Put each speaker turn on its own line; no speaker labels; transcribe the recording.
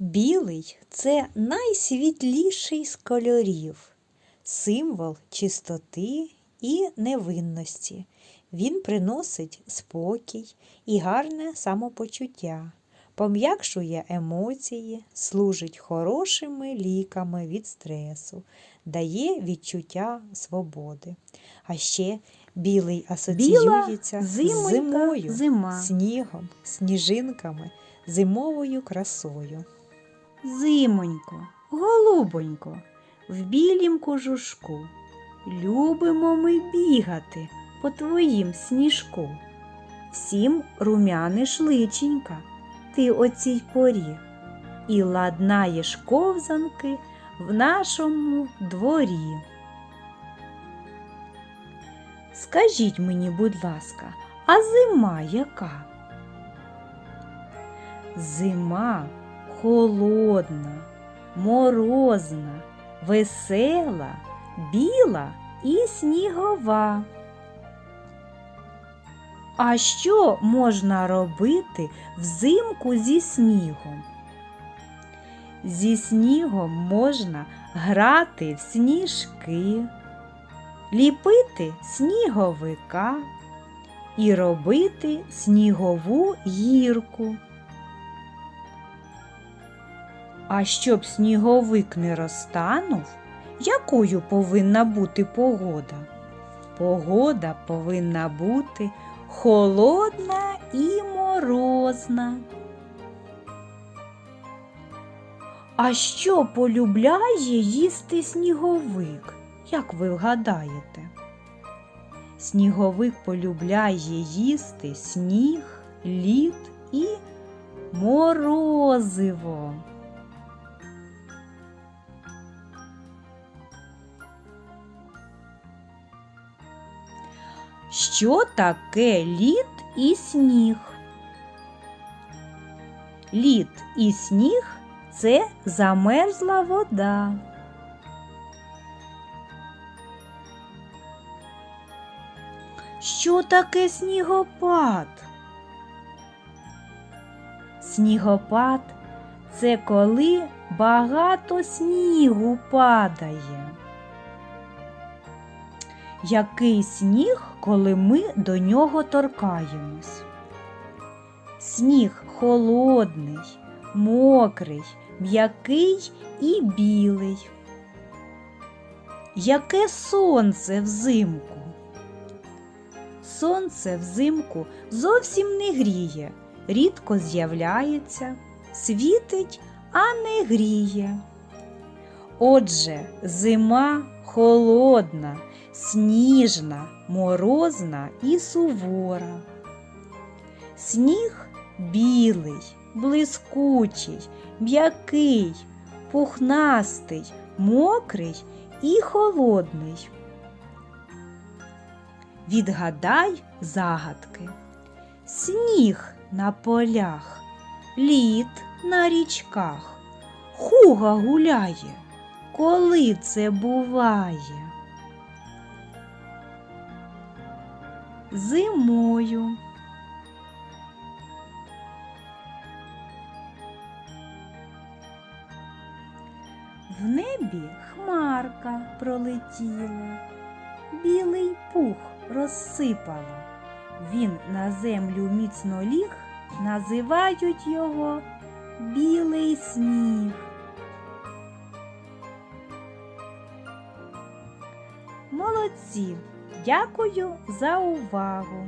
Білий це найсвітліший з кольорів, символ чистоти і невинності. Він приносить спокій і гарне самопочуття, пом'якшує емоції, служить хорошими ліками від стресу, дає відчуття свободи. А ще білий асоціюється з зимою,
зима.
снігом, сніжинками, зимовою красою.
Зимонько, голубонько, в білім кожушку. Любимо ми бігати по твоїм сніжку. Всім румяниш личенька, ти о цій порі, і ладнаєш ковзанки в нашому дворі. Скажіть мені, будь ласка, а зима яка? Зима холодна, морозна, весела, біла і снігова. А що можна робити взимку зі снігом? Зі снігом можна грати в сніжки, ліпити сніговика і робити снігову гірку. А щоб сніговик не розтанув, якою повинна бути погода? Погода повинна бути холодна і морозна. А що полюбляє їсти сніговик? Як ви вгадаєте? Сніговик полюбляє їсти сніг, лід і морозиво. Що таке лід і сніг? Лід і сніг це замерзла вода. Що таке снігопад? Снігопад це коли багато снігу падає. Який сніг, коли ми до нього торкаємось? Сніг холодний, мокрий, м'який і білий. Яке сонце взимку? Сонце взимку зовсім не гріє, рідко з'являється, світить, а не гріє. Отже, зима холодна, сніжна, морозна і сувора. Сніг білий, блискучий, м'який, пухнастий, мокрий і холодний. Відгадай загадки. Сніг на полях, лід на річках, хуга гуляє. Коли це буває? Зимою. В небі хмарка пролетіла, білий пух розсипала. Він на землю міцно ліг, називають його білий сніг. Молодці! Дякую за увагу!